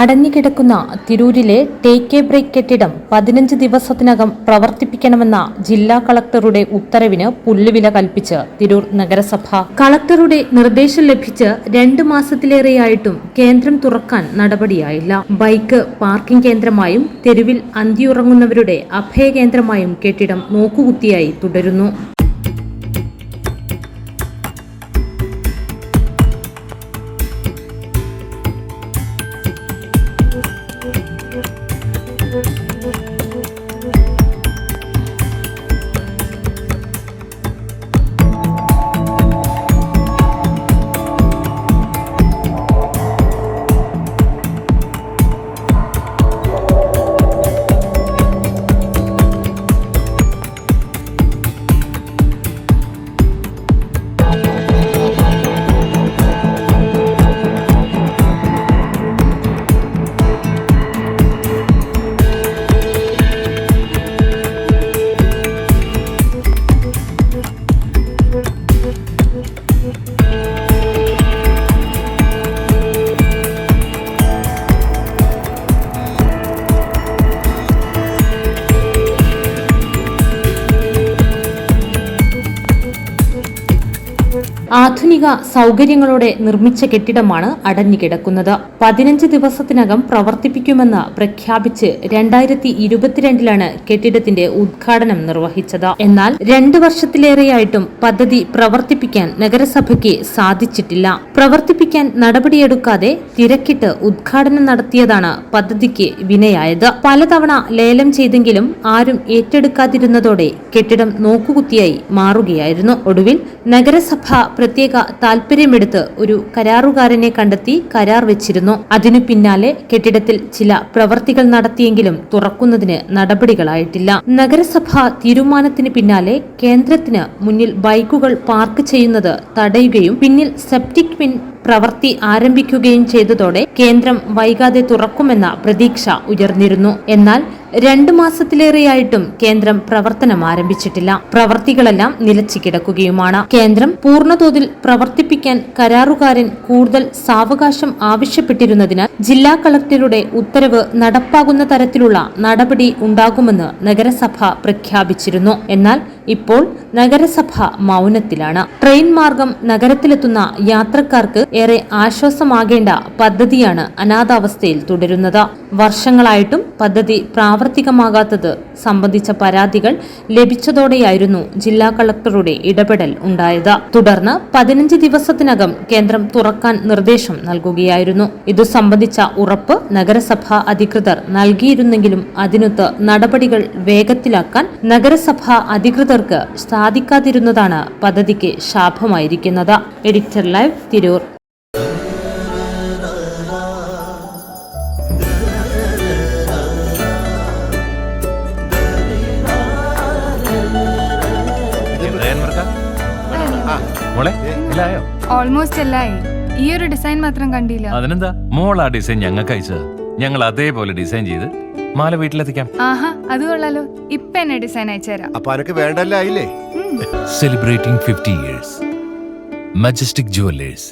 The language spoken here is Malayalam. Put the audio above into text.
അടഞ്ഞുകിടക്കുന്ന തിരൂരിലെ ടേക്ക് എ ബ്രേക്ക് കെട്ടിടം പതിനഞ്ച് ദിവസത്തിനകം പ്രവർത്തിപ്പിക്കണമെന്ന ജില്ലാ കളക്ടറുടെ ഉത്തരവിന് പുല്ലുവില കൽപ്പിച്ച് തിരൂർ നഗരസഭ. കളക്ടറുടെ നിർദ്ദേശം ലഭിച്ച് രണ്ട് മാസത്തിലേറെയായിട്ടും കേന്ദ്രം തുറക്കാൻ നടപടിയായില്ല. ബൈക്ക് പാർക്കിംഗ് കേന്ദ്രമായും തെരുവിൽ അന്തിയുറങ്ങുന്നവരുടെ അഭയകേന്ദ്രമായും കെട്ടിടം നോക്കുകുത്തിയായി തുടരുന്നു. ആധുനിക സൗകര്യങ്ങളോടെ നിർമ്മിച്ച കെട്ടിടമാണ് അടഞ്ഞുകിടക്കുന്നത് പതിനഞ്ച് ദിവസത്തിനകം പ്രവർത്തിപ്പിക്കുമെന്ന് പ്രഖ്യാപിച്ച് രണ്ടായിരത്തി ഇരുപത്തിരണ്ടിലാണ് കെട്ടിടത്തിന്റെ ഉദ്ഘാടനം നിർവഹിച്ചത്. എന്നാൽ രണ്ട് വർഷത്തിലേറെയായിട്ടും പദ്ധതി പ്രവർത്തിപ്പിക്കാൻ നഗരസഭയ്ക്ക് സാധിച്ചിട്ടില്ല. പ്രവർത്തിപ്പിക്കാൻ നടപടിയെടുക്കാതെ തിരക്കിട്ട് ഉദ്ഘാടനം നടത്തിയതാണ് പദ്ധതിക്ക് വിനയായത്. പലതവണ ലേലം ചെയ്തെങ്കിലും ആരും ഏറ്റെടുക്കാതിരുന്നതോടെ കെട്ടിടം നോക്കുകുത്തിയായി മാറുകയായിരുന്നു. ഒടുവിൽ നഗരസഭ പ്രത്യേക താൽപര്യമെടുത്ത് ഒരു കരാറുകാരനെ കണ്ടെത്തി കരാർ വെച്ചിരുന്നു. അതിനു പിന്നാലെ കെട്ടിടത്തിൽ ചില പ്രവർത്തികൾ നടത്തിയെങ്കിലും തുറക്കുന്നതിന് നടപടികളായിട്ടില്ല. നഗരസഭ തീരുമാനത്തിന് പിന്നാലെ കേന്ദ്രത്തിന് മുന്നിൽ ബൈക്കുകൾ പാർക്ക് ചെയ്യുന്നത് തടയുകയും പിന്നിൽ സെപ്റ്റിക് പിൻ പ്രവൃത്തി ആരംഭിക്കുകയും ചെയ്തതോടെ കേന്ദ്രം വൈകാതെ തുറക്കുമെന്ന പ്രതീക്ഷ ഉയർന്നിരുന്നു. എന്നാൽ രണ്ടു മാസത്തിലേറെയായിട്ടും കേന്ദ്രം പ്രവർത്തനം ആരംഭിച്ചിട്ടില്ല. പ്രവർത്തികളെല്ലാം നിലച്ചു കിടക്കുകയുമാണ്. കേന്ദ്രം പൂർണതോതിൽ പ്രവർത്തിപ്പിക്കാൻ കരാറുകാരൻ കൂടുതൽ സാവകാശം ആവശ്യപ്പെട്ടിരുന്നതിനാൽ ജില്ലാ കളക്ടറുടെ ഉത്തരവ് നടപ്പാകുന്ന തരത്തിലുള്ള നടപടി ഉണ്ടാകുമെന്ന് നഗരസഭ പ്രഖ്യാപിച്ചിരുന്നു. എന്നാൽ ഇപ്പോൾ നഗരസഭ മൗനത്തിലാണ്. ട്രെയിൻ മാർഗം നഗരത്തിലെത്തുന്ന യാത്രക്കാർക്ക് ഏറെ ആശ്വാസമാകേണ്ട പദ്ധതിയാണ് അനാഥാവസ്ഥയിൽ തുടരുന്നത്. വർഷങ്ങളായിട്ടും പദ്ധതി പ്രാവർത്തികമാകാത്തത് സംബന്ധിച്ച പരാതികൾ ലഭിച്ചതോടെയായിരുന്നു ജില്ലാ കളക്ടറുടെ ഇടപെടൽ ഉണ്ടായത്. തുടർന്ന് പതിനഞ്ച് ദിവസത്തിനകം കേന്ദ്രം തുറക്കാൻ നിർദ്ദേശം നൽകുകയായിരുന്നു. ഇതു സംബന്ധിച്ച ഉറപ്പ് നഗരസഭാ അധികൃതർ നൽകിയിരുന്നെങ്കിലും അതിനൊത്ത് നടപടികൾ വേഗത്തിലാക്കാൻ നഗരസഭാ അധികൃതർക്ക് സാധിക്കാതിരുന്നതാണ് പദ്ധതിക്ക് ശാപമായിരിക്കുന്നത്. എഡിറ്റർ ലൈവ് തിരൂർ മോളെ ഓൾമോസ്റ്റ് എല്ലായി. ഈ ഒരു ഡിസൈൻ മാത്രം കണ്ടില്ല. അതിനെന്താ? മോൾ ആ ഡിസൈൻ ഞങ്ങൾക്ക് അയച്ചത്. ഞങ്ങൾ അതേപോലെ ഡിസൈൻ ചെയ്ത് മാല വീട്ടിലെത്തിക്കാം. ആഹാ അത് കൊള്ളാലോ. ഇപ്പൊ എന്നെ ഡിസൈൻ അയച്ചുതരാം. അപ്പൊ അനക്ക് വേണ്ടല്ല celebrating celebrating 50 years. Majestic Jewelers.